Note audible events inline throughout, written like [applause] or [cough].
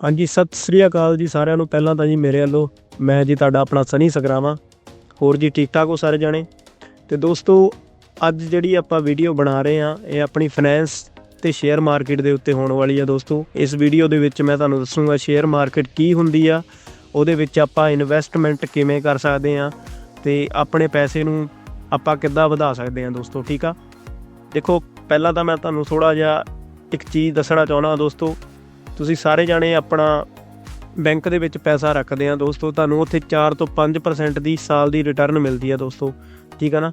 ਹਾਂਜੀ, ਸਤਿ ਸ੍ਰੀ ਅਕਾਲ ਜੀ ਸਾਰਿਆਂ ਨੂੰ। ਪਹਿਲਾਂ ਤਾਂ ਜੀ ਮੇਰੇ ਵੱਲੋਂ ਮੈਂ ਜੀ ਤੁਹਾਡਾ ਆਪਣਾ ਸਨੀ ਸਗਰਾਵਾਂ। ਹੋਰ ਜੀ ਠੀਕ ਠਾਕ ਹੋ ਸਾਰੇ ਜਾਣੇ? ਤੇ ਦੋਸਤੋ, ਅੱਜ ਜਿਹੜੀ ਆਪਾਂ ਵੀਡੀਓ ਬਣਾ ਰਹੇ ਆ ਇਹ ਆਪਣੀ ਫਾਈਨੈਂਸ ਤੇ ਸ਼ੇਅਰ ਮਾਰਕੀਟ ਦੇ ਉੱਤੇ ਹੋਣ ਵਾਲੀ ਆ ਦੋਸਤੋ। ਇਸ ਵੀਡੀਓ ਦੇ ਵਿੱਚ ਮੈਂ ਤੁਹਾਨੂੰ ਦੱਸੂਗਾ ਸ਼ੇਅਰ ਮਾਰਕੀਟ ਕੀ ਹੁੰਦੀ ਆ, ਉਹਦੇ ਵਿੱਚ ਆਪਾਂ ਇਨਵੈਸਟਮੈਂਟ ਕਿਵੇਂ ਕਰ ਸਕਦੇ ਆ ਤੇ ਆਪਣੇ ਪੈਸੇ ਨੂੰ ਆਪਾਂ ਕਿੱਦਾਂ ਵਧਾ ਸਕਦੇ ਆ ਦੋਸਤੋ, ਠੀਕ ਆ? ਦੇਖੋ, ਪਹਿਲਾਂ ਤਾਂ ਮੈਂ ਤੁਹਾਨੂੰ ਥੋੜਾ ਜਿਹਾ ਇੱਕ ਚੀਜ਼ ਦੱਸਣਾ ਚਾਹੁੰਦਾ ਦੋਸਤੋ ਤੁਸੀਂ ਸਾਰੇ ਜਾਣੇ ਆਪਣਾ ਬੈਂਕ ਦੇ ਵਿੱਚ ਪੈਸਾ ਰੱਖਦੇ ਆ ਦੋਸਤੋ, ਤੁਹਾਨੂੰ ਉੱਥੇ 4 ਤੋਂ 5% ਦੀ ਸਾਲ ਦੀ ਰਿਟਰਨ ਮਿਲਦੀ ਆ ਦੋਸਤੋ, ਠੀਕ ਆ ਨਾ?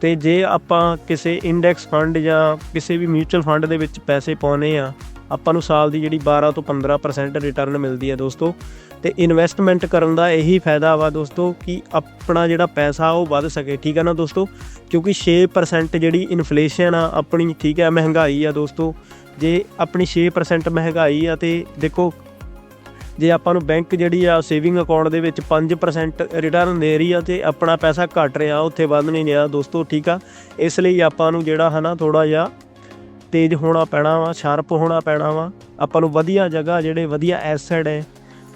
ਤੇ ਜੇ ਆਪਾਂ ਕਿਸੇ ਇੰਡੈਕਸ ਫੰਡ ਜਾਂ ਕਿਸੇ ਵੀ ਮਿਊਚੁਅਲ ਫੰਡ ਦੇ ਵਿੱਚ ਪੈਸੇ ਪਾਉਨੇ ਆ, ਆਪਾਂ ਨੂੰ ਸਾਲ ਦੀ ਜਿਹੜੀ 12 ਤੋਂ 15% ਰਿਟਰਨ ਮਿਲਦੀ ਹੈ ਦੋਸਤੋ, ਤੇ ਇਨਵੈਸਟਮੈਂਟ ਕਰਨ ਦਾ ਇਹੀ ਫਾਇਦਾ ਵਾ ਦੋਸਤੋ ਕਿ ਆਪਣਾ ਜਿਹੜਾ ਪੈਸਾ ਉਹ ਵੱਧ ਸਕੇ, ਠੀਕ ਹੈ ਨਾ ਦੋਸਤੋ? ਕਿਉਂਕਿ 6% ਜਿਹੜੀ ਇਨਫਲੇਸ਼ਨ ਆ ਆਪਣੀ, ਠੀਕ ਹੈ ਮਹਿੰਗਾਈ ਆ ਦੋਸਤੋ ਜੇ ਆਪਣੀ 6% ਮਹਿੰਗਾਈ ਆ ਤੇ ਦੇਖੋ, ਜੇ ਆਪਾਂ ਨੂੰ ਬੈਂਕ ਜਿਹੜੀ ਆ ਸੇਵਿੰਗ ਅਕਾਊਂਟ ਦੇ ਵਿੱਚ 5% ਰਿਟਰਨ ਦੇ ਰਹੀ ਆ ਤੇ ਆਪਣਾ ਪੈਸਾ ਘਟ ਰਿਹਾ, ਉੱਥੇ ਵੱਧ ਨਹੀਂ ਰਿਹਾ, ਦੋਸਤੋ ਠੀਕ ਆ। ਇਸ ਲਈ ਆਪਾਂ ਨੂੰ ਜਿਹੜਾ ਹਨਾ ਥੋੜਾ ਜਿਹਾ ਤੇਜ਼ ਹੋਣਾ ਪੈਣਾ ਵਾ ਸ਼ਾਰਪ ਹੋਣਾ ਪੈਣਾ ਵਾ। ਆਪਾਂ ਨੂੰ ਵਧੀਆ ਜਗ੍ਹਾ ਜਿਹੜੇ ਵਧੀਆ ਐਸੈਟ ਹੈ,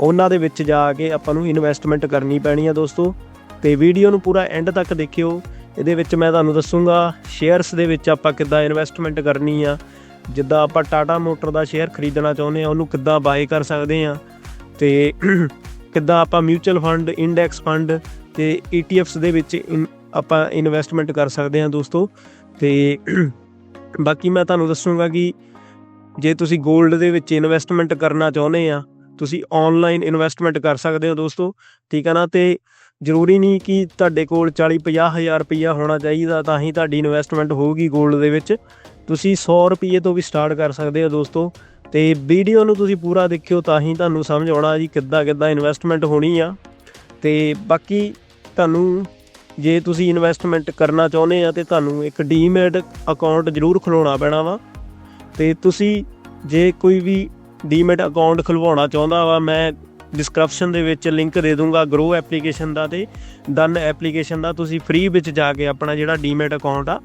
ਉਹਨਾਂ ਦੇ ਵਿੱਚ ਜਾ ਕੇ ਆਪਾਂ ਨੂੰ ਇਨਵੈਸਟਮੈਂਟ ਕਰਨੀ ਪੈਣੀ ਆ ਦੋਸਤੋ। ਤੇ ਵੀਡੀਓ ਨੂੰ ਪੂਰਾ ਐਂਡ ਤੱਕ ਦੇਖਿਓ। ਇਹਦੇ ਵਿੱਚ ਮੈਂ ਤੁਹਾਨੂੰ ਦੱਸੂਗਾ ਸ਼ੇਅਰਸ ਦੇ ਵਿੱਚ ਆਪਾਂ ਕਿੱਦਾਂ ਇਨਵੈਸਟਮੈਂਟ ਕਰਨੀ ਆ ਜਿੱਦਾਂ ਆਪਾਂ ਟਾਟਾ ਮੋਟਰ ਦਾ ਸ਼ੇਅਰ ਖਰੀਦਣਾ ਚਾਹੁੰਦੇ ਆ ਉਹਨੂੰ ਕਿੱਦਾਂ ਬਾਏ ਕਰ ਸਕਦੇ ਆ ਤੇ [clears throat] ਕਿੱਦਾਂ ਆਪਾਂ ਮਿਊਚੁਅਲ ਫੰਡ ਇੰਡੈਕਸ ਫੰਡ ਤੇ ETFs ਦੇ ਵਿੱਚ ਇਨ- ਆਪਾਂ ਇਨਵੈਸਟਮੈਂਟ ਕਰ ਸਕਦੇ ਹਾਂ ਦੋਸਤੋ। ਤੇ [clears throat] ਬਾਕੀ ਮੈਂ ਤੁਹਾਨੂੰ ਦੱਸੂਗਾ ਕਿ ਜੇ ਤੁਸੀਂ 골ਡ ਦੇ ਵਿੱਚ ਇਨਵੈਸਟਮੈਂਟ ਕਰਨਾ ਚਾਹੁੰਦੇ ਆ ਤੁਸੀਂ ਆਨਲਾਈਨ ਇਨਵੈਸਟਮੈਂਟ ਕਰ ਸਕਦੇ ਹੋ ਦੋਸਤੋ, ਠੀਕ ਆ ਨਾ? ਤੇ ਜ਼ਰੂਰੀ ਨਹੀਂ ਕਿ ਤੁਹਾਡੇ ਕੋਲ 40 50 ਹਜ਼ਾਰ ਰੁਪਈਆ ਹੋਣਾ ਚਾਹੀਦਾ, ਤਾਂ ਹੀ ਤੁਹਾਡੀ ਇਨਵੈਸਟਮੈਂਟ ਹੋਊਗੀ 골ਡ ਦੇ ਵਿੱਚ। ਤੁਸੀਂ 100 ਰੁਪਏ ਤੋਂ ਵੀ ਸਟਾਰਟ ਕਰ ਸਕਦੇ ਹੋ ਦੋਸਤੋ। ਤੇ ਵੀਡੀਓ ਨੂੰ ਤੁਸੀਂ ਪੂਰਾ ਦੇਖਿਓ ਤਾਂ ਹੀ ਤੁਹਾਨੂੰ ਸਮਝ ਆਉਣਾ ਜੀ ਕਿੱਦਾਂ ਕਿੱਦਾਂ ਇਨਵੈਸਟਮੈਂਟ ਹੋਣੀ ਆ। ਤੇ ਬਾਕੀ ਤੁਹਾਨੂੰ ਜੇ ਤੁਸੀਂ ਇਨਵੈਸਟਮੈਂਟ ਕਰਨਾ ਚਾਹੁੰਦੇ ਆ ਤੇ ਤੁਹਾਨੂੰ ਇੱਕ ਡੀਮੈਟ ਅਕਾਊਂਟ ਜ਼ਰੂਰ ਖੁਲਾਉਣਾ ਪੈਣਾ ਵਾ। ਤੇ ਤੁਸੀਂ ਜੇ ਕੋਈ ਵੀ ਡੀਮੈਟ ਅਕਾਊਂਟ ਖੁਲਵਾਉਣਾ ਚਾਹੁੰਦਾ ਵਾ, ਮੈਂ ਡਿਸਕ੍ਰਿਪਸ਼ਨ ਦੇ ਵਿੱਚ ਲਿੰਕ ਦੇ ਦੂੰਗਾ ਗਰੋ ਐਪਲੀਕੇਸ਼ਨ ਦਾ ਤੇ ਦਨ ਐਪਲੀਕੇਸ਼ਨ ਦਾ। ਤੁਸੀਂ ਫ੍ਰੀ ਵਿੱਚ ਜਾ ਕੇ ਆਪਣਾ ਜਿਹੜਾ ਡੀਮੈਟ ਅਕਾਊਂਟ ਆ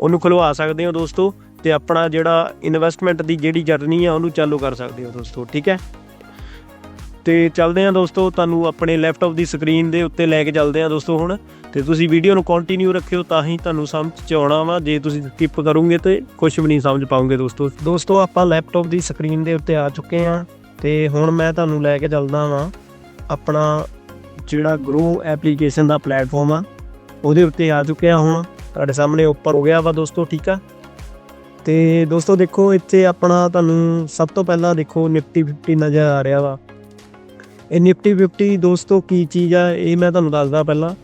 ਉਹਨੂੰ ਖੁਲਵਾ ਸਕਦੇ ਹੋ ਦੋਸਤੋ ਤੇ ਆਪਣਾ ਜਿਹੜਾ ਇਨਵੈਸਟਮੈਂਟ ਦੀ ਜਿਹੜੀ ਜਰਨੀ ਆ ਉਹਨੂੰ ਚਾਲੂ ਕਰ ਸਕਦੇ ਹੋ ਦੋਸਤੋ, ਠੀਕ ਹੈ? ਤੇ ਚੱਲਦੇ ਆ ਦੋਸਤੋ, ਤੁਹਾਨੂੰ ਆਪਣੇ ਲੈਪਟਾਪ ਦੀ ਸਕਰੀਨ ਦੇ ਉੱਤੇ ਲੈ ਕੇ ਚੱਲਦੇ ਆ ਦੋਸਤੋ ਹੁਣ। ਤੇ ਤੁਸੀਂ ਵੀਡੀਓ ਨੂੰ ਕੰਟੀਨਿਊ ਰੱਖਿਓ ਤਾਂ ਹੀ ਤੁਹਾਨੂੰ ਸਮਝ ਚ ਆਉਣਾ ਵਾ, ਜੇ ਤੁਸੀਂ ਸਕਿਪ ਕਰੋਗੇ ਤੇ ਕੁਝ ਵੀ ਨਹੀਂ ਸਮਝ ਪਾਓਗੇ ਦੋਸਤੋ। ਦੋਸਤੋ, ਆਪਾਂ ਲੈਪਟਾਪ ਦੀ ਸਕਰੀਨ ਦੇ ਉੱਤੇ ਆ ਚੁੱਕੇ ਆ ਤੇ ਹੁਣ ਮੈਂ ਤੁਹਾਨੂੰ ਲੈ ਕੇ ਚੱਲਦਾ ਵਾਂ ਆਪਣਾ ਜਿਹੜਾ ਗਰੋ ਐਪਲੀਕੇਸ਼ਨ ਦਾ ਪਲੇਟਫਾਰਮ ਆ, ਉਹਦੇ ਉੱਤੇ ਆ ਚੁੱਕਿਆ ਹੁਣ। ਤੁਹਾਡੇ ਸਾਹਮਣੇ ਉੱਪਰ ਹੋ ਗਿਆ ਵਾ ਦੋਸਤੋ, ਠੀਕ ਆ? ਤੇ ਦੋਸਤੋ ਦੇਖੋ, ਇੱਥੇ ਆਪਣਾ ਤੁਹਾਨੂੰ ਸਭ ਤੋਂ ਪਹਿਲਾਂ ਦੇਖੋ, ਨਿਫਟੀ 50 ਨਜ਼ਰ ਆ ਰਿਹਾ ਵਾ। ਇਹ ਨਿਫਟੀ 50 ਦੋਸਤੋ ਕੀ ਚੀਜ਼ ਆ, ਇਹ ਮੈਂ ਤੁਹਾਨੂੰ ਦੱਸਦਾ ਪਹਿਲਾਂ।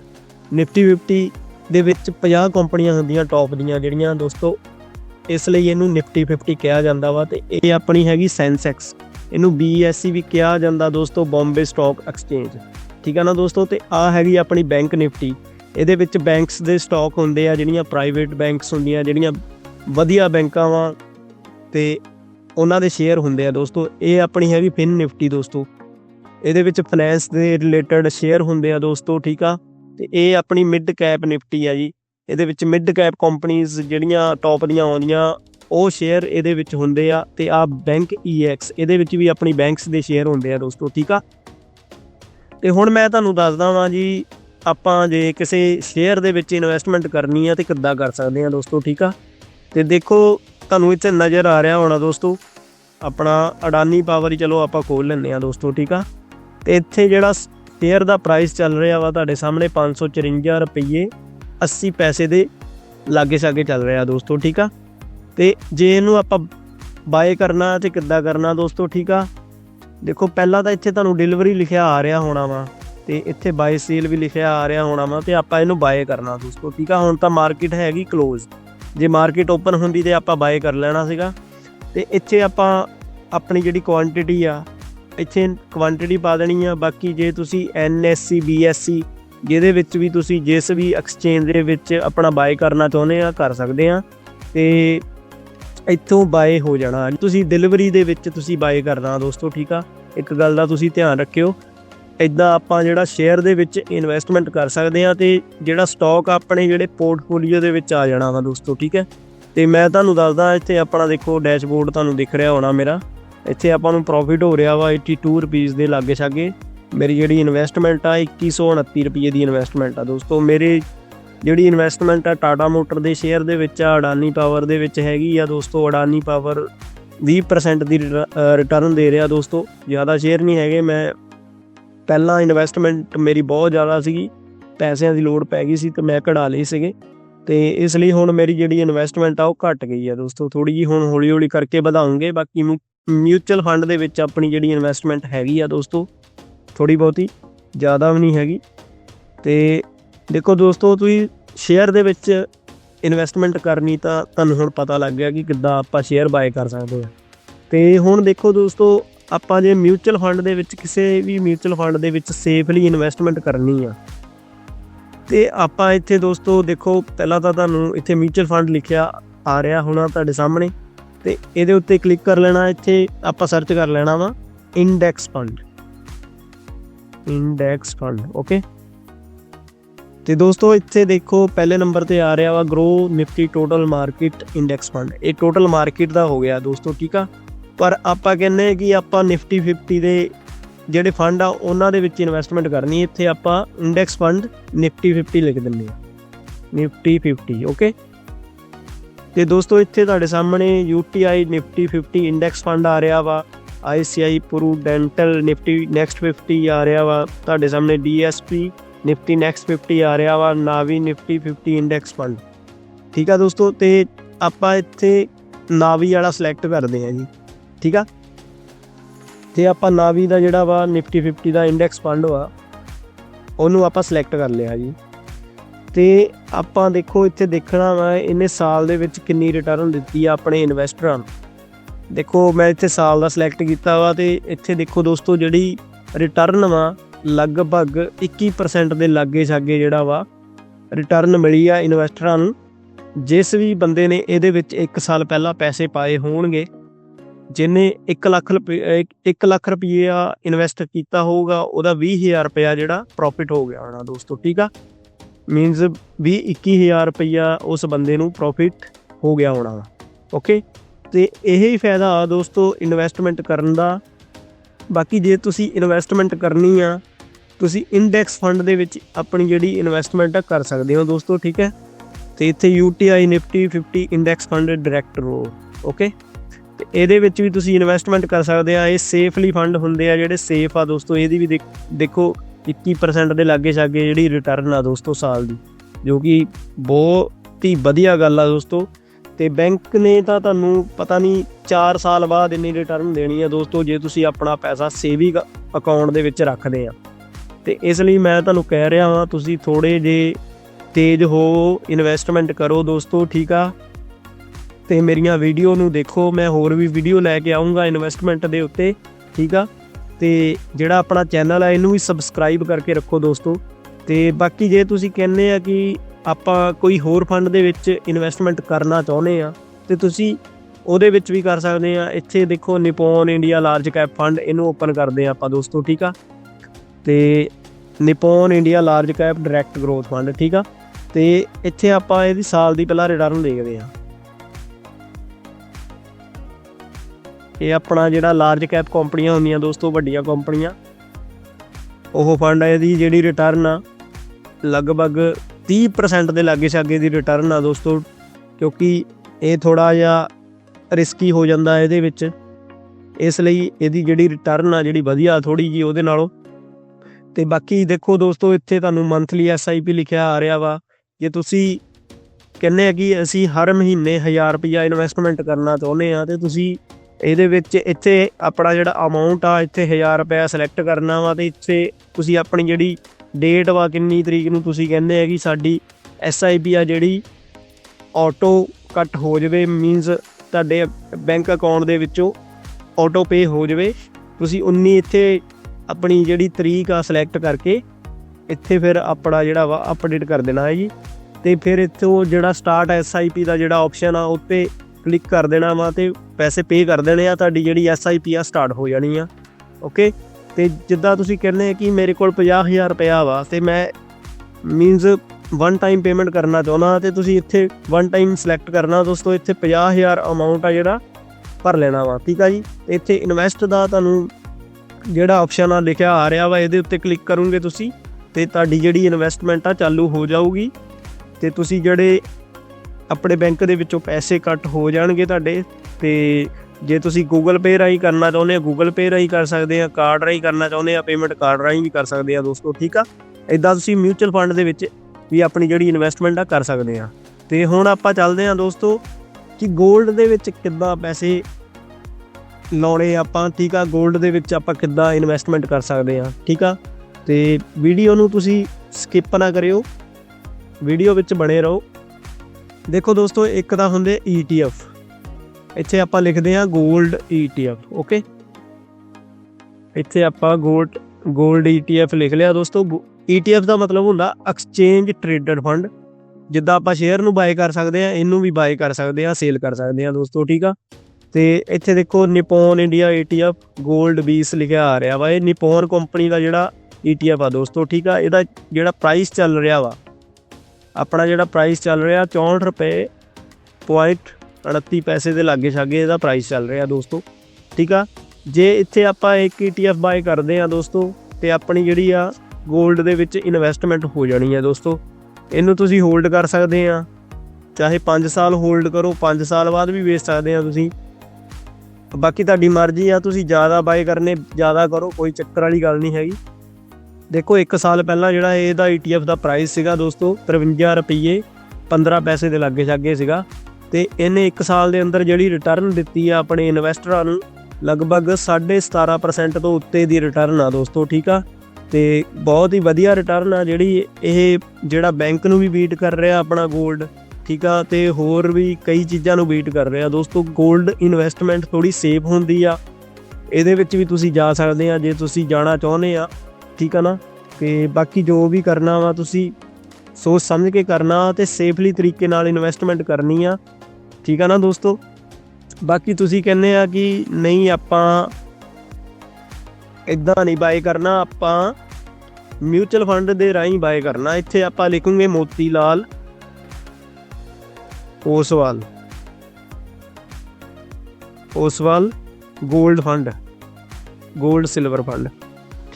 ਨਿਫਟੀ 50 ਦੇ ਵਿੱਚ 50 ਕੰਪਨੀਆਂ ਹੁੰਦੀਆਂ, ਟੌਪ ਦੀਆਂ ਜਿਹੜੀਆਂ ਦੋਸਤੋ, ਇਸ ਲਈ ਇਹਨੂੰ ਨਿਫਟੀ 50 ਕਿਹਾ ਜਾਂਦਾ ਵਾ ਤੇ ਇਹ ਆਪਣੀ ਹੈਗੀ ਸੈਂਸੈਕਸ। ਇਹਨੂੰ BSE ਵੀ ਕਿਹਾ ਜਾਂਦਾ ਦੋਸਤੋ, ਬੰਬੇ ਸਟਾਕ ਐਕਸਚੇਂਜ। ਠੀਕ ਆ ਨਾ ਦੋਸਤੋ? ਤੇ ਆ ਹੈਗੀ ਆਪਣੀ ਬੈਂਕ ਨਿਫਟੀ। ਇਹਦੇ ਵਿੱਚ ਬੈਂਕਸ ਦੇ ਸਟਾਕ ਹੁੰਦੇ ਆ, ਜਿਹੜੀਆਂ ਪ੍ਰਾਈਵੇਟ ਬੈਂਕਸ ਹੁੰਦੀਆਂ, ਜਿਹੜੀਆਂ ਵਧੀਆ ਬੈਂਕਾਂ ਵਾਂ, ਤੇ ਉਹਨਾਂ ਦੇ ਸ਼ੇਅਰ ਹੁੰਦੇ ਆ ਦੋਸਤੋ। ਇਹ ਆਪਣੀ ਹੈਗੀ ਫਿਨ ਨਿਫਟੀ ਦੋਸਤੋ। ਇਹਦੇ ਵਿੱਚ ਫਾਈਨੈਂਸ ਦੇ ਰਿਲੇਟਡ ਸ਼ੇਅਰ ਹੁੰਦੇ ਆ ਦੋਸਤੋ, ਠੀਕ ਆ? ਤੇ ਇਹ ਆਪਣੀ ਮਿਡ ਕੈਪ ਨਿਫਟੀ ਆ ਜੀ। ਇਹਦੇ ਵਿੱਚ ਮਿਡ ਕੈਪ ਕੰਪਨੀਆਂ ਜਿਹੜੀਆਂ ਟੌਪ ਦੀਆਂ ਆਉਂਦੀਆਂ, ਉਹ ਸ਼ੇਅਰ ਇਹਦੇ ਵਿੱਚ ਹੁੰਦੇ ਆ। ਤੇ ਆ ਬੈਂਕ EX ਇਹਦੇ ਵਿੱਚ ਵੀ ਆਪਣੀ ਬੈਂਕਸ ਦੇ ਸ਼ੇਅਰ ਹੁੰਦੇ ਆ ਦੋਸਤੋ, ਠੀਕ ਆ? ਤੇ ਹੁਣ ਮੈਂ ਤੁਹਾਨੂੰ ਦੱਸਦਾ ਵਾਂ ਜੀ ਆਪਾਂ ਜੇ ਕਿਸੇ ਸ਼ੇਅਰ ਦੇ ਵਿੱਚ ਇਨਵੈਸਟਮੈਂਟ ਕਰਨੀ ਆ ਤੇ ਕਿੱਦਾਂ ਕਰ ਸਕਦੇ ਆ ਦੋਸਤੋ, ਠੀਕ ਆ? ਤੇ ਦੇਖੋ, ਤੁਹਾਨੂੰ ਇੱਥੇ ਨਜ਼ਰ ਆ ਰਿਹਾ ਹੋਣਾ ਦੋਸਤੋ, ਆਪਣਾ ਅਡਾਨੀ ਪਾਵਰ ਹੀ ਚਲੋ ਆਪਾਂ ਖੋਲ ਲੈਂਦੇ ਆ ਦੋਸਤੋ, ਠੀਕ ਆ? ਤੇ ਇੱਥੇ ਜਿਹੜਾ ਸ਼ੇਅਰ ਦਾ ਪ੍ਰਾਈਸ ਚੱਲ ਰਿਹਾ ਵਾ ਤੁਹਾਡੇ ਸਾਹਮਣੇ 554 ਰੁਪਏ 80 ਪੈਸੇ ਦੇ ਲਾਗੇ ਛਾਗੇ ਚੱਲ ਰਿਹਾ ਦੋਸਤੋ, ਠੀਕ ਆ? ਤੇ ਜੇ ਇਹਨੂੰ ਆਪਾਂ ਬਾਏ ਕਰਨਾ ਤੇ ਕਿੱਦਾਂ ਕਰਨਾ ਦੋਸਤੋ, ਠੀਕ ਆ? ਦੇਖੋ, ਪਹਿਲਾਂ ਤਾਂ ਇੱਥੇ ਤੁਹਾਨੂੰ ਡਿਲੀਵਰੀ ਲਿਖਿਆ ਆ ਰਿਹਾ ਹੋਣਾ ਵਾ। ਤੇ ਇੱਥੇ ਬਾਏ ਸੇਲ ਵੀ ਲਿਖਿਆ ਆ ਰਿਹਾ ਹੋਣਾ ਵਾ ਤੇ ਆਪਾਂ ਇਹਨੂੰ ਬਾਏ ਕਰਨਾ ਦੋਸਤੋ ਠੀਕ ਆ, ਹੁਣ ਤਾਂ ਮਾਰਕੀਟ ਹੈਗੀ ক্লোਜ਼ ਜੇ ਮਾਰਕੀਟ ਓਪਨ ਹੁੰਦੀ ਤੇ ਆਪਾਂ ਬਾਏ ਕਰ ਲੈਣਾ ਸੀਗਾ। ਤੇ ਇੱਥੇ ਆਪਾਂ ਆਪਣੀ ਜਿਹੜੀ ਕੁਆਂਟੀਟੀ ਆ, ਇੱਥੇ ਕੁਆਂਟੀਟੀ ਪਾ ਦੇਣੀ ਆ। ਬਾਕੀ ਜੇ ਤੁਸੀਂ NSC BSC ਜਿਹਦੇ ਵਿੱਚ ਵੀ ਤੁਸੀਂ ਜਿਸ ਵੀ ਐਕਸਚੇਂਜ ਦੇ ਵਿੱਚ ਆਪਣਾ ਬਾਏ ਕਰਨਾ ਚਾਹੁੰਦੇ ਆ, ਕਰ ਸਕਦੇ ਆ। ਤੇ ਇੱਥੋਂ ਬਾਏ ਹੋ ਜਾਣਾ। ਤੁਸੀਂ ਡਿਲੀਵਰੀ ਦੇ ਵਿੱਚ ਤੁਸੀਂ ਬਾਏ ਕਰਨਾ ਦੋਸਤੋ ਠੀਕ ਆ। ਇੱਕ ਗੱਲ ਦਾ ਤੁਸੀਂ ਧਿਆਨ ਰੱਖਿਓ। ਇਦਾਂ ਆਪਾਂ ਜਿਹੜਾ ਸ਼ੇਅਰ ਦੇ ਵਿੱਚ ਇਨਵੈਸਟਮੈਂਟ ਕਰ ਸਕਦੇ ਆ ਤੇ ਜਿਹੜਾ ਸਟਾਕ ਆਪਣੇ ਜਿਹੜੇ ਪੋਰਟਫੋਲੀਓ ਦੇ ਵਿੱਚ ਆ ਜਾਣਾ ਵਾ ਦੋਸਤੋ, ਠੀਕ ਹੈ? ਤੇ ਮੈਂ ਤੁਹਾਨੂੰ ਦੱਸਦਾ, ਇੱਥੇ ਆਪਣਾ ਦੇਖੋ ਡੈਸ਼ਬੋਰਡ ਤੁਹਾਨੂੰ ਦਿਖ ਰਿਹਾ ਹੋਣਾ ਮੇਰਾ। ਇੱਥੇ ਆਪਾਂ ਨੂੰ ਪ੍ਰੋਫਿਟ ਹੋ ਰਿਹਾ ਵਾ 82 ਰੁਪਏ ਦੇ ਲਾਗੇ ਛਾਗੇ। ਮੇਰੀ ਜਿਹੜੀ ਇਨਵੈਸਟਮੈਂਟ ਆ 2129 ਰੁਪਏ ਦੀ ਇਨਵੈਸਟਮੈਂਟ ਆ ਦੋਸਤੋ। ਮੇਰੇ ਜਿਹੜੀ ਇਨਵੈਸਟਮੈਂਟ ਆ ਟਾਟਾ ਮੋਟਰ ਦੇ ਸ਼ੇਅਰ ਦੇ ਵਿੱਚ ਆ ਅਡਾਨੀ ਪਾਵਰ ਦੇ ਵਿੱਚ ਹੈਗੀ ਆ ਦੋਸਤੋ। ਅਡਾਨੀ ਪਾਵਰ 20% ਦੀ ਰਿਟਰਨ ਦੇ ਰਿਹਾ ਦੋਸਤੋ। ਜ਼ਿਆਦਾ ਸ਼ੇਅਰ ਨਹੀਂ ਹੈਗੇ, ਮੈਂ ਪਹਿਲਾਂ ਇਨਵੈਸਟਮੈਂਟ ਮੇਰੀ ਬਹੁਤ ਜ਼ਿਆਦਾ ਸੀਗੀ, ਪੈਸਿਆਂ ਦੀ ਲੋੜ ਪੈ ਗਈ ਸੀ ਤੇ ਮੈਂ ਕਢਾ ਲਈ ਸੀਗੇ। ਤੇ ਇਸ ਲਈ ਹੁਣ ਮੇਰੀ ਜਿਹੜੀ ਇਨਵੈਸਟਮੈਂਟ ਆ ਉਹ ਘਟ ਗਈ ਆ ਦੋਸਤੋ ਥੋੜੀ ਜੀ ਹੁਣ ਹੌਲੀ ਹੌਲੀ ਕਰਕੇ ਵਧਾਉਂਗੇ ਬਾਕੀ ਮਿਊਚੁਅਲ ਫੰਡ ਦੇ ਵਿੱਚ ਆਪਣੀ ਜਿਹੜੀ ਇਨਵੈਸਟਮੈਂਟ ਹੈਗੀ ਆ ਦੋਸਤੋ ਥੋੜੀ ਬਹੁਤੀ ਜ਼ਿਆਦਾ ਵੀ ਨਹੀਂ ਹੈਗੀ। ਤੇ ਦੇਖੋ ਦੋਸਤੋ, ਤੁਸੀਂ ਸ਼ੇਅਰ ਦੇ ਵਿੱਚ ਇਨਵੈਸਟਮੈਂਟ ਕਰਨੀ ਤਾਂ ਤੁਹਾਨੂੰ ਹੁਣ ਪਤਾ ਲੱਗ ਗਿਆ ਕਿ ਕਿੱਦਾਂ ਆਪਾਂ ਸ਼ੇਅਰ ਬਾਏ ਕਰ ਸਕਦੇ ਹਾਂ ਤੇ ਹੁਣ ਦੇਖੋ ਦੋਸਤੋ ਆਪਾਂ ਜੇ ਮਿਊਚੁਅਲ ਫੰਡ ਦੇ ਵਿੱਚ ਕਿਸੇ ਵੀ ਮਿਊਚੁਅਲ ਫੰਡ ਦੇ ਵਿੱਚ ਸੇਫਲੀ ਇਨਵੈਸਟਮੈਂਟ ਕਰਨੀ ਆ, ਤੇ ਆਪਾਂ ਇੱਥੇ ਦੋਸਤੋ ਦੇਖੋ, ਪਹਿਲਾਂ ਤਾਂ ਤੁਹਾਨੂੰ ਇੱਥੇ ਮਿਊਚੁਅਲ ਫੰਡ ਲਿਖਿਆ ਆ ਰਿਹਾ ਹੋਣਾ ਤੁਹਾਡੇ ਸਾਹਮਣੇ, ਤੇ ਇਹਦੇ ਉੱਤੇ ਕਲਿੱਕ ਕਰ ਲੈਣਾ, ਇੱਥੇ ਆਪਾਂ ਸਰਚ ਕਰ ਲੈਣਾ ਵਾ index fund index fund okay ਤੇ ਦੋਸਤੋ ਇੱਥੇ ਦੇਖੋ, ਪਹਿਲੇ ਨੰਬਰ ਤੇ ਆ ਰਿਹਾ ਵਾ Groww nifty total market index fund ਇਹ ਟੋਟਲ ਮਾਰਕੀਟ ਦਾ ਹੋ ਗਿਆ ਦੋਸਤੋ, ਠੀਕ ਆ? ਪਰ ਆਪਾਂ ਕਹਿੰਨੇ ਕਿ ਆਪਾਂ ਨਿਫਟੀ 50 ਦੇ ਜਿਹੜੇ ਫੰਡ ਆ, ਉਹਨਾਂ ਦੇ ਵਿੱਚ ਇਨਵੈਸਟਮੈਂਟ ਕਰਨੀ ਇੱਥੇ ਆਪਾਂ ਇੰਡੈਕਸ ਫੰਡ ਨਿਫਟੀ 50 ਲਿਖ ਦਿੰਦੇ ਆ ਨਿਫਟੀ 50 ਓਕੇ ਤੇ ਦੋਸਤੋ, ਇੱਥੇ ਤੁਹਾਡੇ ਸਾਹਮਣੇ UTI ਨਿਫਟੀ 50 ਇੰਡੈਕਸ ਫੰਡ ਆ ਰਿਹਾ ਵਾ। ICI ਪ੍ਰੂਡੈਂਟਲ ਨਿਫਟੀ ਨੈਕਸਟ 50 ਆ ਰਿਹਾ ਵਾ। ਤੁਹਾਡੇ ਸਾਹਮਣੇ DSP ਨਿਫਟੀ ਨੈਕਸਟ 50 ਆ ਰਿਹਾ ਵਾ। ਨਾਵੀ ਨਿਫਟੀ 50 ਇੰਡੈਕਸ ਫੰਡ ਠੀਕ ਆ ਦੋਸਤੋ, ਤੇ ਆਪਾਂ ਇੱਥੇ ਨਾਵੀ ਵਾਲਾ ਸਿਲੈਕਟ ਕਰਦੇ ਆ ਜੀ। ਠੀਕ ਆ? ਤੇ ਆਪਾਂ ਨਾਵੀ ਦਾ ਜਿਹੜਾ ਵਾ ਨਿਫਟੀ 50 ਦਾ ਇੰਡੈਕਸ ਫੰਡ ਵਾ, ਉਹਨੂੰ ਆਪਾਂ ਸਿਲੈਕਟ ਕਰ ਲਿਆ ਜੀ। ਤੇ ਆਪਾਂ ਦੇਖੋ, ਇੱਥੇ ਦੇਖਣਾ ਵਾ ਇਹਨੇ ਸਾਲ ਦੇ ਵਿੱਚ ਕਿੰਨੀ ਰਿਟਰਨ ਦਿੱਤੀ ਆ ਆਪਣੇ ਇਨਵੈਸਟਰਾਂ ਨੂੰ। ਦੇਖੋ, ਮੈਂ ਇੱਥੇ ਸਾਲ ਦਾ ਸਿਲੈਕਟ ਕੀਤਾ ਵਾ ਤੇ ਇੱਥੇ ਦੇਖੋ ਦੋਸਤੋ, ਜਿਹੜੀ ਰਿਟਰਨ ਵਾ, ਲਗਭਗ 21% ਦੇ ਲਾਗੇ ਛਾਗੇ ਜਿਹੜਾ ਵਾ ਰਿਟਰਨ ਮਿਲੀ ਆ ਇਨਵੈਸਟਰਾਂ ਨੂੰ। ਜਿਸ ਵੀ ਬੰਦੇ ਨੇ ਇਹਦੇ ਵਿੱਚ 1 ਸਾਲ ਪਹਿਲਾਂ ਪੈਸੇ ਪਾਏ ਹੋਣਗੇ ਜਿਹਨੇ 1 ਲੱਖ ਰੁਪਏ 1 ਲੱਖ ਰੁਪਈਆ ਇਨਵੈਸਟ ਕੀਤਾ ਹੋਊਗਾ, ਉਹਦਾ 20000 ਰੁਪਇਆ ਜਿਹੜਾ ਪ੍ਰੋਫਿਟ ਹੋ ਗਿਆ ਹੋਣਾ ਦੋਸਤੋ, ਠੀਕ ਆ? ਮੀਨਸ 20 21000 ਰੁਪਇਆ ਉਸ ਬੰਦੇ ਨੂੰ ਪ੍ਰੋਫਿਟ ਹੋ ਗਿਆ ਹੋਣਾ ਓਕੇ ਤੇ ਇਹ ਹੀ ਫਾਇਦਾ ਆ ਦੋਸਤੋ ਇਨਵੈਸਟਮੈਂਟ ਕਰਨ ਦਾ। ਬਾਕੀ ਜੇ ਤੁਸੀਂ ਇਨਵੈਸਟਮੈਂਟ ਕਰਨੀ ਆ, ਤੁਸੀਂ ਇੰਡੈਕਸ ਫੰਡ ਦੇ ਵਿੱਚ ਆਪਣੀ ਜਿਹੜੀ ਇਨਵੈਸਟਮੈਂਟ ਆ ਕਰ ਸਕਦੇ ਹੋ ਦੋਸਤੋ, ਠੀਕ ਹੈ? ਤੇ ਇੱਥੇ UTI nifty 50 index fund direct ਰੋ ਓਕੇ ਤੇ ਇਹਦੇ ਵਿੱਚ ਵੀ ਤੁਸੀਂ ਇਨਵੈਸਟਮੈਂਟ ਕਰ ਸਕਦੇ ਆ। ਇਹ ਸੇਫਲੀ ਫੰਡ ਹੁੰਦੇ ਆ ਜਿਹੜੇ ਸੇਫ ਆ ਦੋਸਤੋ। ਇਹਦੀ ਵੀ ਦੇਖੋ 21% ਦੇ ਲਾਗੇ ਛਾਗੇ ਜਿਹੜੀ ਰਿਟਰਨ ਆ ਦੋਸਤੋ ਸਾਲ ਦੀ, ਜੋ ਕਿ ਬਹੁਤ ਹੀ ਵਧੀਆ ਗੱਲ ਆ ਦੋਸਤੋ। ਤੇ ਬੈਂਕ ਨੇ ਤਾਂ ਤੁਹਾਨੂੰ ਪਤਾ ਨਹੀਂ 4 ਸਾਲ ਬਾਅਦ ਇੰਨੀ ਰਿਟਰਨ ਦੇਣੀ ਆ ਦੋਸਤੋ, ਜੇ ਤੁਸੀਂ ਆਪਣਾ ਪੈਸਾ ਸੇਵਿੰਗ ਅਕਾਊਂਟ ਦੇ ਵਿੱਚ ਰੱਖਦੇ ਆ। ਤੇ ਇਸ ਲਈ ਮੈਂ ਤੁਹਾਨੂੰ ਕਹਿ ਰਿਹਾ ਹਾਂ ਤੁਸੀਂ ਥੋੜੇ ਜੇ ਤੇਜ਼ ਹੋ ਇਨਵੈਸਟਮੈਂਟ ਕਰੋ ਦੋਸਤੋ, ਠੀਕ ਆ? ਤੇ ਮੇਰੀਆਂ ਵੀਡੀਓ ਨੂੰ ਦੇਖੋ, ਮੈਂ ਹੋਰ ਵੀ ਵੀਡੀਓ ਲੈ ਕੇ ਆਉਂਗਾ ਇਨਵੈਸਟਮੈਂਟ ਦੇ ਉੱਤੇ, ਠੀਕ ਆ? ਤੇ ਜਿਹੜਾ ਆਪਣਾ ਚੈਨਲ ਆ, ਇਹਨੂੰ ਵੀ ਸਬਸਕ੍ਰਾਈਬ ਕਰਕੇ ਰੱਖੋ ਦੋਸਤੋ। ਤੇ ਬਾਕੀ ਜੇ ਤੁਸੀਂ ਕਹਿੰਦੇ ਆ ਕਿ ਆਪਾਂ ਕੋਈ ਹੋਰ ਫੰਡ ਦੇ ਵਿੱਚ ਇਨਵੈਸਟਮੈਂਟ ਕਰਨਾ ਚਾਹੁੰਦੇ ਆ, ਤੇ ਤੁਸੀਂ ਉਹਦੇ ਵਿੱਚ ਵੀ ਕਰ ਸਕਦੇ ਆ। ਇੱਥੇ ਦੇਖੋ Nippon India large cap fund ਇਹਨੂੰ ਓਪਨ ਕਰਦੇ ਆ ਆਪਾਂ ਦੋਸਤੋ, ਠੀਕ ਆ? ਤੇ Nippon India large cap direct growth fund ਠੀਕ ਆ? ਤੇ ਇੱਥੇ ਆਪਾਂ ਇਹਦੀ ਸਾਲ ਦੀ ਪਹਿਲਾਂ ਰਿਟਰਨ ਦੇਖਦੇ ਆ। ਇਹ ਆਪਣਾ ਜਿਹੜਾ ਲਾਰਜ ਕੈਪ ਕੰਪਨੀਆਂ ਹੁੰਦੀਆਂ ਦੋਸਤੋ ਵੱਡੀਆਂ ਕੰਪਨੀਆਂ ਉਹ ਫੰਡ ਹੈ ਇਹਦੀ ਜਿਹੜੀ ਰਿਟਰਨ ਆ, ਲਗਭਗ 30% ਦੇ ਲਾਗੇ ਛਾਗੇ ਦੀ ਰਿਟਰਨ ਆ ਦੋਸਤੋ ਕਿਉਂਕਿ ਇਹ ਥੋੜਾ ਜਿਹਾ ਰਿਸਕੀ ਹੋ ਜਾਂਦਾ ਇਹਦੇ ਵਿੱਚ। ਇਸ ਲਈ ਇਹਦੀ ਜਿਹੜੀ ਰਿਟਰਨ ਆ, ਜਿਹੜੀ ਵਧੀਆ ਥੋੜੀ ਜੀ ਉਹਦੇ ਨਾਲੋਂ। ਤੇ ਬਾਕੀ ਦੇਖੋ ਦੋਸਤੋ, ਇੱਥੇ ਤੁਹਾਨੂੰ ਮੰਥਲੀ ਐਸਆਈਪੀ ਲਿਖਿਆ ਆ ਰਿਹਾ ਵਾ। ਜੇ ਤੁਸੀਂ ਕਹਿੰਦੇ ਆ ਕਿ ਅਸੀਂ ਹਰ ਮਹੀਨੇ 1000 ਰੁਪਇਆ ਇਨਵੈਸਟਮੈਂਟ ਕਰਨਾ ਚਾਹੁੰਦੇ ਆ, ਤੇ ਤੁਸੀਂ ਇਹਦੇ ਵਿੱਚ ਇੱਥੇ ਆਪਣਾ ਜਿਹੜਾ ਅਮਾਉਂਟ ਆ, ਇੱਥੇ 1000 ਰੁਪਇਆ ਸਿਲੈਕਟ ਕਰਨਾ ਵਾ ਤੇ ਇੱਥੇ ਤੁਸੀਂ ਆਪਣੀ ਜਿਹੜੀ ਡੇਟ ਵਾ, ਕਿੰਨੀ ਤਰੀਕ ਨੂੰ ਤੁਸੀਂ ਕਹਿੰਦੇ ਆ ਕਿ ਸਾਡੀ ਐਸਆਈਪੀ ਆ ਜਿਹੜੀ ਆਟੋ ਕੱਟ ਹੋ ਜਾਵੇ ਮੀਨਸ ਤੁਹਾਡੇ ਬੈਂਕ ਅਕਾਊਂਟ ਦੇ ਵਿੱਚੋਂ ਆਟੋ ਪੇ ਹੋ ਜਾਵੇ। ਤੁਸੀਂ 19 ਇੱਥੇ ਆਪਣੀ ਜਿਹੜੀ ਤਰੀਕ ਆ ਸਿਲੈਕਟ ਕਰਕੇ ਇੱਥੇ ਫਿਰ ਆਪਣਾ ਜਿਹੜਾ ਵਾ ਅਪਡੇਟ ਕਰ ਦੇਣਾ ਹੈ ਜੀ। ਤੇ ਫਿਰ ਇੱਥੋਂ ਜਿਹੜਾ ਸਟਾਰਟ ਐਸਆਈਪੀ ਦਾ ਜਿਹੜਾ ਆਪਸ਼ਨ ਆ ਉੱਤੇ ਕਲਿੱਕ ਕਰ ਦੇਣਾ ਵਾ ਤੇ ਪੈਸੇ ਪੇ ਕਰ ਦੇਣੇ ਆ, ਤੁਹਾਡੀ ਜਿਹੜੀ ਐਸਆਈਪੀ ਆ ਸਟਾਰਟ ਹੋ ਜਾਣੀ ਆ। ਓਕੇ ਤੇ ਜਿੱਦਾਂ ਤੁਸੀਂ ਕਹਿੰਦੇ ਕਿ ਮੇਰੇ ਕੋਲ 50000 ਰੁਪਇਆ ਵਾ ਤੇ ਮੈਂ ਮੀਨਸ ਵਨ ਟਾਈਮ ਪੇਮੈਂਟ ਕਰਨਾ ਚਾਹੁੰਦਾ ਤੇ ਤੁਸੀਂ ਇੱਥੇ ਵਨ ਟਾਈਮ ਸਿਲੈਕਟ ਕਰਨਾ, ਦੋਸਤੋ, ਇੱਥੇ 50000 ਅਮਾਉਂਟ ਆ ਜਿਹੜਾ ਭਰ ਲੈਣਾ ਵਾ, ਠੀਕ ਆ ਜੀ? ਇੱਥੇ ਇਨਵੈਸਟ ਦਾ ਤੁਹਾਨੂੰ ਜਿਹੜਾ ਆਪਸ਼ਨ ਆ ਲਿਖਿਆ ਆ ਰਿਹਾ ਵਾ, ਇਹਦੇ ਉੱਤੇ ਕਲਿੱਕ ਕਰੋਗੇ ਤੁਸੀਂ ਤੇ ਤੁਹਾਡੀ ਜਿਹੜੀ ਇਨਵੈਸਟਮੈਂਟ ਆ ਚਾਲੂ ਹੋ ਜਾਊਗੀ। ਤੇ ਤੁਸੀਂ ਜਿਹੜੇ ਆਪਣੇ ਬੈਂਕ ਦੇ ਵਿੱਚੋਂ ਪੈਸੇ ਕੱਟ ਹੋ ਜਾਣਗੇ ਤੁਹਾਡੇ ਤੇ ਜੇ ਤੁਸੀਂ Google Pay ਰਾਹੀਂ ਕਰਨਾ ਚਾਹੁੰਦੇ ਆ Google Pay ਰਾਹੀਂ ਕਰ ਸਕਦੇ ਆ ਕਾਰਡ ਰਾਹੀਂ ਕਰਨਾ ਚਾਹੁੰਦੇ ਆ ਪੇਮੈਂਟ ਕਾਰਡ ਰਾਹੀਂ ਵੀ ਕਰ ਸਕਦੇ ਆ ਦੋਸਤੋ, ਠੀਕ ਆ? ਇਦਾਂ ਤੁਸੀਂ ਮਿਊਚੁਅਲ ਫੰਡ ਦੇ ਵਿੱਚ ਵੀ ਆਪਣੀ ਜਿਹੜੀ ਇਨਵੈਸਟਮੈਂਟ ਆ ਕਰ ਸਕਦੇ ਆ। ਤੇ ਹੁਣ ਆਪਾਂ ਚੱਲਦੇ ਆ ਦੋਸਤੋ ਕਿ 골ਡ ਦੇ ਵਿੱਚ ਕਿੱਦਾਂ ਪੈਸੇ ਲਾਉਣੇ ਆਪਾਂ, ਠੀਕ ਆ? 골ਡ ਦੇ ਵਿੱਚ ਆਪਾਂ ਕਿੱਦਾਂ ਇਨਵੈਸਟਮੈਂਟ ਕਰ ਸਕਦੇ ਆ, ਠੀਕ ਆ? ਤੇ ਵੀਡੀਓ ਨੂੰ ਤੁਸੀਂ ਸਕਿਪ ਨਾ ਕਰਿਓ। ਵੀਡੀਓ ਵਿੱਚ ਬਣੇ ਰਹੋ। ਦੇਖੋ ਦੋਸਤੋ, ਇੱਕ ਤਾਂ ਹੁੰਦੇ ETF ਇੱਥੇ ਆਪਾਂ ਲਿਖਦੇ ਹਾਂ 골ਡ ETF ਓਕੇ ਇੱਥੇ ਆਪਾਂ 골ਡ 골ਡ ETF ਲਿਖ ਲਿਆ ਦੋਸਤੋ। ETF ਦਾ ਮਤਲਬ ਹੁੰਦਾ ਐਕਸਚੇਂਜ ਟ੍ਰੇਡਡ ਫੰਡ ਜਿੱਦਾਂ ਆਪਾਂ ਸ਼ੇਅਰ ਨੂੰ ਬਾਏ ਕਰ ਸਕਦੇ ਆ ਇਹਨੂੰ ਵੀ ਬਾਏ ਕਰ ਸਕਦੇ ਆ ਸੇਲ ਕਰ ਸਕਦੇ ਆ ਦੋਸਤੋ, ਠੀਕ ਆ? ਤੇ ਇੱਥੇ ਦੇਖੋ ਨਿਪੋਨ ਇੰਡੀਆ ETF ਗੋਲਡ 20 ਲਿਖਿਆ ਆ ਰਿਹਾ ਵਾ। ਇਹ ਨਿਪੋਨ ਕੰਪਨੀ ਦਾ ਜਿਹੜਾ ETF ਆ ਦੋਸਤੋ, ਠੀਕ ਆ? ਇਹਦਾ ਜਿਹੜਾ ਪ੍ਰਾਈਸ ਚੱਲ ਰਿਹਾ ਵਾ ਆਪਣਾ ਜਿਹੜਾ ਪ੍ਰਾਈਸ ਚੱਲ ਰਿਹਾ 64 ਰੁਪਏ ਪੁਆਇੰਟ 38 ਪੈਸੇ ਦੇ ਲਾਗੇ ਛਾਗੇ ਇਹਦਾ ਪ੍ਰਾਈਸ ਚੱਲ ਰਿਹਾ ਦੋਸਤੋ, ਠੀਕ ਆ? ਜੇ ਇੱਥੇ ਆਪਾਂ ਇੱਕ ETF ਬਾਏ ਕਰਦੇ ਆ ਦੋਸਤੋ, ਤੇ ਆਪਣੀ ਜਿਹੜੀ ਆ 골ਡ ਦੇ ਵਿੱਚ ਇਨਵੈਸਟਮੈਂਟ ਹੋ ਜਾਣੀ ਹੈ ਦੋਸਤੋ, ਇਹਨੂੰ ਤੁਸੀਂ ਹੋਲਡ ਕਰ ਸਕਦੇ ਆ ਚਾਹੇ 5 ਸਾਲ ਹੋਲਡ ਕਰੋ 5 ਸਾਲ ਬਾਅਦ ਵੀ ਵੇਚ ਸਕਦੇ ਆ ਤੁਸੀਂ। ਬਾਕੀ ਤੁਹਾਡੀ ਮਰਜ਼ੀ ਆ, ਤੁਸੀਂ ਜ਼ਿਆਦਾ ਬਾਏ ਕਰਨੇ ਜ਼ਿਆਦਾ ਕਰੋ, ਕੋਈ ਚੱਕਰ ਵਾਲੀ ਗੱਲ ਨਹੀਂ ਹੈਗੀ। ਦੇਖੋ 1 ਸਾਲ ਪਹਿਲਾਂ ਜਿਹੜਾ ਇਹਦਾ ETF ਦਾ ਪ੍ਰਾਈਸ ਸੀਗਾ ਦੋਸਤੋ 53 ਰੁਪਏ 15 ਪੈਸੇ ਦੇ ਲਾਗੇ ਛਾਗੇ ਸੀਗਾ ਤੇ ਇਹਨੇ 1 ਸਾਲ ਦੇ ਅੰਦਰ ਜਿਹੜੀ ਰਿਟਰਨ ਦਿੱਤੀ ਆ ਆਪਣੇ ਇਨਵੈਸਟਰਾਂ ਨੂੰ, ਲਗਭਗ 17.5% ਤੋਂ ਉੱਤੇ ਦੀ ਰਿਟਰਨ ਆ ਦੋਸਤੋ, ਠੀਕ ਆ? ਤੇ ਬਹੁਤ ਹੀ ਵਧੀਆ ਰਿਟਰਨ ਆ ਜਿਹੜੀ ਇਹ ਜਿਹੜਾ ਬੈਂਕ ਨੂੰ ਵੀ ਬੀਟ ਕਰ ਰਿਹਾ ਆਪਣਾ 골ਡ ਠੀਕ ਆ? ਤੇ ਹੋਰ ਵੀ ਕਈ ਚੀਜ਼ਾਂ ਨੂੰ ਬੀਟ ਕਰ ਰਿਹਾ ਦੋਸਤੋ 골ਡ ਇਨਵੈਸਟਮੈਂਟ ਥੋੜੀ ਸੇਫ ਹੁੰਦੀ ਆ। ਇਹਦੇ ਵਿੱਚ ਵੀ ਤੁਸੀਂ ਜਾ ਸਕਦੇ ਆ, ਜੇ ਤੁਸੀਂ ਜਾਣਾ ਚਾਹੁੰਦੇ ਆ ਠੀਕ ਆ ਨਾ? ਤੇ ਬਾਕੀ ਜੋ ਵੀ ਕਰਨਾ ਵਾ ਤੁਸੀਂ ਸੋਚ ਸਮਝ ਕੇ ਕਰਨਾ ਤੇ ਸੇਫਲੀ ਤਰੀਕੇ ਨਾਲ ਇਨਵੈਸਟਮੈਂਟ ਕਰਨੀ ਆ। ਠੀਕ ਆ ਨਾ ਦੋਸਤੋ? ਬਾਕੀ ਤੁਸੀਂ ਕਹਿੰਦੇ ਆ ਕਿ ਨਹੀਂ ਆਪਾਂ ਇਦਾਂ ਨਹੀਂ ਬਾਏ ਕਰਨਾ, ਆਪਾਂ ਮਿਊਚੁਅਲ ਫੰਡ ਦੇ ਰਾਹੀਂ ਬਾਏ ਕਰਨਾ। ਇੱਥੇ ਆਪਾਂ ਲਿਖੂਗੇ ਮੋਤੀ ਲਾਲ ਓਸਵਾਲ। ਓਸਵਾਲ 골ਡ ਫੰਡ 골ਡ ਸਿਲਵਰ ਫੰਡ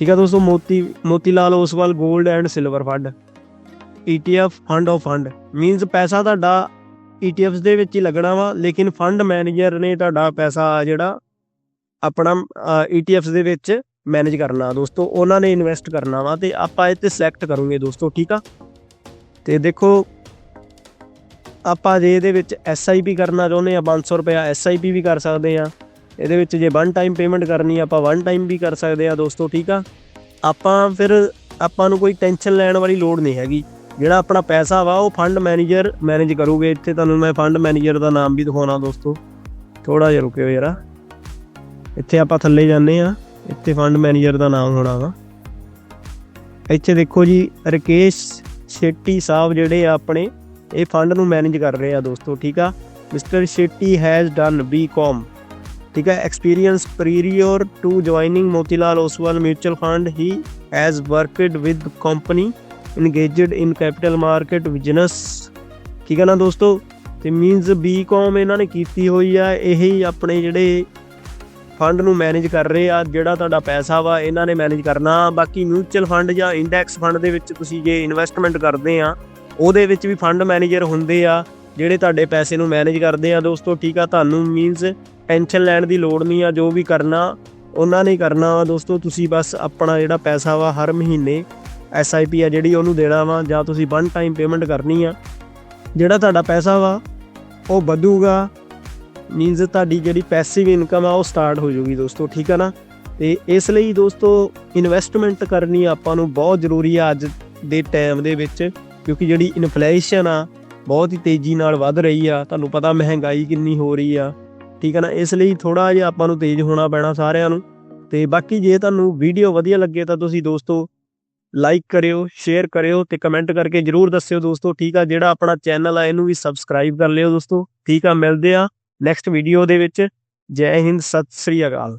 ਠੀਕ ਆ ਦੋਸਤੋ, ਮੋਤੀ ਮੋਤੀ ਲਾਲ ਓਸਵਾਲ 골ਡ and silver fund ETF fund of fund means ਪੈਸਾ ਤੁਹਾਡਾ ETFs ਦੇ ਵਿੱਚ ਹੀ ਲੱਗਣਾ ਵਾ, ਲੇਕਿਨ ਫੰਡ ਮੈਨੇਜਰ ਨੇ ਤੁਹਾਡਾ ਪੈਸਾ ਜਿਹੜਾ ਆਪਣਾ ETFs ਦੇ ਵਿੱਚ ਮੈਨੇਜ ਕਰਨਾ ਦੋਸਤੋ, ਉਹਨਾਂ ਨੇ ਇਨਵੈਸਟ ਕਰਨਾ ਵਾ ਤੇ ਆਪਾਂ ਇਹ 'ਤੇ ਸਿਲੈਕਟ ਕਰੂਗੇ ਦੋਸਤੋ, ਠੀਕ ਆ? ਤੇ ਦੇਖੋ, ਆਪਾਂ ਜੇ ਇਹਦੇ ਵਿੱਚ SIP ਕਰਨਾ ਚਾਹੁੰਦੇ ਆ 500 ਰੁਪਇਆ SIP ਵੀ ਕਰ ਸਕਦੇ ਆ। ਇਹਦੇ ਵਿੱਚ ਜੇ ਵਨ ਟਾਈਮ ਪੇਮੈਂਟ ਕਰਨੀ ਆਪਾਂ ਵਨ ਟਾਈਮ ਵੀ ਕਰ ਸਕਦੇ ਆ ਦੋਸਤੋ, ਠੀਕ ਆ? ਆਪਾਂ ਫਿਰ ਆਪਾਂ ਨੂੰ ਕੋਈ ਟੈਨਸ਼ਨ ਲੈਣ ਵਾਲੀ ਲੋੜ ਨਹੀਂ ਹੈਗੀ। ਜਿਹੜਾ ਆਪਣਾ ਪੈਸਾ ਵਾ, ਉਹ ਫੰਡ ਮੈਨੇਜਰ ਮੈਨੇਜ ਕਰੂਗੇ। ਇੱਥੇ ਤੁਹਾਨੂੰ ਮੈਂ ਫੰਡ ਮੈਨੇਜਰ ਦਾ ਨਾਮ ਵੀ ਦਿਖਾਉਣਾ ਦੋਸਤੋ। ਥੋੜਾ ਜਿਹਾ ਰੁਕਿਓ ਯਾਰਾ। ਇੱਥੇ ਆਪਾਂ ਥੱਲੇ ਜਾਂਦੇ ਆ। ਇੱਥੇ ਫੰਡ ਮੈਨੇਜਰ ਦਾ ਨਾਮ ਹੋਣਾ ਵਾ। ਇੱਥੇ ਦੇਖੋ ਜੀ, ਰਕੇਸ਼ ਸ਼ੇਟੀ ਸਾਹਿਬ ਜਿਹੜੇ ਆ ਆਪਣੇ, ਇਹ ਫੰਡ ਨੂੰ ਮੈਨੇਜ ਕਰ ਰਹੇ ਆ ਦੋਸਤੋ, ਠੀਕ ਆ? Mister Shetty has done BCom ਠੀਕ ਹੈ experience prior to joining Motilal Oswal mutual fund he has worked with company engaged in capital market business ਠੀਕ ਹੈ ਨਾ ਦੋਸਤੋ? ਤੇ ਮੀਨਸ ਬੀਕਾਮ ਇਹਨਾਂ ਨੇ ਕੀਤੀ ਹੋਈ ਆ, ਇਹੀ ਆਪਣੇ ਜਿਹੜੇ ਫੰਡ ਨੂੰ ਮੈਨੇਜ ਕਰ ਰਹੇ ਆ, ਜਿਹੜਾ ਤੁਹਾਡਾ ਪੈਸਾ ਵਾ, ਇਹਨਾਂ ਨੇ ਮੈਨੇਜ ਕਰਨਾ। ਬਾਕੀ ਮਿਊਚੁਅਲ ਫੰਡ ਜਾਂ ਇੰਡੈਕਸ ਫੰਡ ਦੇ ਵਿੱਚ ਤੁਸੀਂ ਜੇ ਇਨਵੈਸਟਮੈਂਟ ਕਰਦੇ ਆ, ਉਹਦੇ ਵਿੱਚ ਵੀ ਫੰਡ ਮੈਨੇਜਰ ਹੁੰਦੇ ਆ, ਜਿਹੜੇ ਤੁਹਾਡੇ ਪੈਸੇ ਨੂੰ ਮੈਨੇਜ ਕਰਦੇ ਆ। ਦੋਸਤੋ, ਠੀਕ ਆ, ਤੁਹਾਨੂੰ ਮੀਨਸ ਟੈਨਸ਼ਨ ਲੈਣ ਦੀ ਲੋੜ ਨਹੀਂ ਆ, ਜੋ ਵੀ ਕਰਨਾ, ਉਹਨਾਂ ਨੇ ਕਰਨਾ ਵਾ ਦੋਸਤੋ। ਤੁਸੀਂ ਬਸ ਆਪਣਾ ਜਿਹੜਾ ਪੈਸਾ ਵਾ, ਹਰ ਮਹੀਨੇ SIP ਆ ਜਿਹੜੀ ਉਹਨੂੰ ਦੇਣਾ ਵਾ, ਜਾਂ ਤੁਸੀਂ ਵਨ ਟਾਈਮ ਪੇਮੈਂਟ ਕਰਨੀ ਆ। ਜਿਹੜਾ ਤੁਹਾਡਾ ਪੈਸਾ ਵਾ, ਉਹ ਵਧੂਗਾ। ਮੀਨਸ ਤੁਹਾਡੀ ਜਿਹੜੀ ਪੈਸਿਵ ਇਨਕਮ ਆ, ਉਹ ਸਟਾਰਟ ਹੋ ਜਾਊਗੀ ਦੋਸਤੋ, ਠੀਕ ਆ ਨਾ? ਤੇ ਇਸ ਲਈ ਦੋਸਤੋ ਇਨਵੈਸਟਮੈਂਟ ਕਰਨੀ ਆਪਾਂ ਨੂੰ ਬਹੁਤ ਜ਼ਰੂਰੀ ਆ ਅੱਜ ਦੇ ਟਾਈਮ ਦੇ ਵਿੱਚ, ਕਿਉਂਕਿ ਜਿਹੜੀ ਇਨਫਲੇਸ਼ਨ ਆ, ਬਹੁਤ ਹੀ ਤੇਜ਼ੀ ਨਾਲ ਵੱਧ ਰਹੀ ਆ। ਤੁਹਾਨੂੰ ਪਤਾ ਮਹਿੰਗਾਈ ਕਿੰਨੀ ਹੋ ਰਹੀ ਆ। ਠੀਕ ਹੈ ਨਾ? ਇਸ ਲਈ ਥੋੜਾ ਜਿਹਾ ਆਪਾਂ ਨੂੰ ਤੇਜ਼ ਹੋਣਾ ਪੈਣਾ ਸਾਰਿਆਂ ਨੂੰ। ਤੇ ਬਾਕੀ ਜੇ ਤੁਹਾਨੂੰ ਵੀਡੀਓ ਵਧੀਆ ਲੱਗੇ ਤਾਂ ਤੁਸੀਂ ਦੋਸਤੋ ਲਾਈਕ ਕਰਿਓ ਸ਼ੇਅਰ ਕਰਿਓ ਤੇ ਕਮੈਂਟ ਕਰਕੇ ਜਰੂਰ ਦੱਸਿਓ ਦੋਸਤੋ, ਠੀਕ ਆ? ਜਿਹੜਾ ਆਪਣਾ ਚੈਨਲ ਆ ਇਹਨੂੰ ਵੀ ਸਬਸਕ੍ਰਾਈਬ ਕਰ ਲਿਓ ਦੋਸਤੋ। ਠੀਕ ਆ? ਮਿਲਦੇ ਆ ਨੈਕਸਟ ਵੀਡੀਓ ਦੇ ਵਿੱਚ। ਜੈ ਹਿੰਦ, ਸਤਿ ਸ੍ਰੀ ਅਕਾਲ।